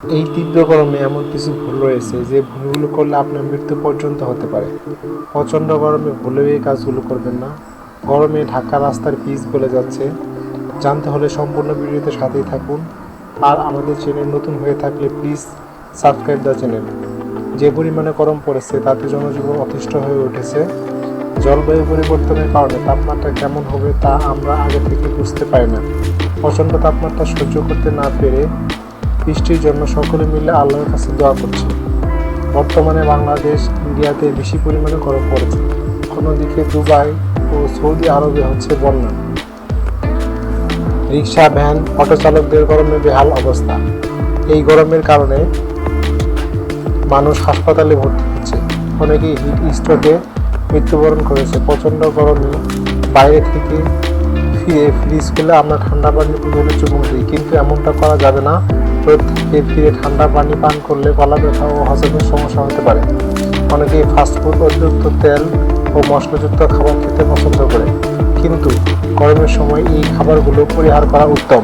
এই তীব্র গরমে এমন কিছু ভুল রয়েছে যে ভুলগুলো করলে আপনার মৃত্যু পর্যন্ত হতে পারে। প্রচণ্ড গরমে ভুলেও এই কাজগুলো করবেন না। গরমে ঢাকা রাস্তার পিচ বলে যাচ্ছে। জানতে হলে সম্পূর্ণ ভিডিওতে সাথেই থাকুন। আর আমাদের চ্যানেল নতুন হয়ে থাকলে প্লিজ সাবস্ক্রাইব দ্য চ্যানেল। যে পরিমাণে গরম পড়েছে তাতে জনজীবন অতিষ্ঠ হয়ে উঠেছে। জলবায়ু পরিবর্তনের কারণে তাপমাত্রা কেমন হবে তা আমরা আগে থেকে বুঝতে পারি না। প্রচণ্ড তাপমাত্রা সহ্য করতে না পেরে বৃষ্টির জন্য সকলে মিলে আল্লাহর কাছে দোয়া করছে। বর্তমানে বাংলাদেশ ইন্ডিয়াতে বেশি পরিমাণে গরম পড়েছে। অন্যদিকে দুবাই ও সৌদি আরবে হচ্ছে বন্যা। রিক্সা, ভ্যান, অটো চালকদের গরমে বেহাল অবস্থা। এই গরমের কারণে মানুষ হাসপাতালে ভর্তি হচ্ছে। অনেকেই হিট স্ট্রোকে মৃত্যুবরণ করেছে। প্রচণ্ড গরমে বাইরে থেকে ফিরে ফ্রিজ খুলে আমরা ঠান্ডা পানি ধরে চুমুক দিই। কিন্তু এমনটা করা যাবে না। থেকে ফিরে ঠান্ডা পানি পান করলে গলা ব্যথা ও হজমের সমস্যা হতে পারে। অনেকেই ফাস্টফুড অতিরিক্ত তেল ও মশলাযুক্ত খাবার খেতে পছন্দ করে। কিন্তু গরমের সময় এই খাবারগুলো পরিহার করা উত্তম।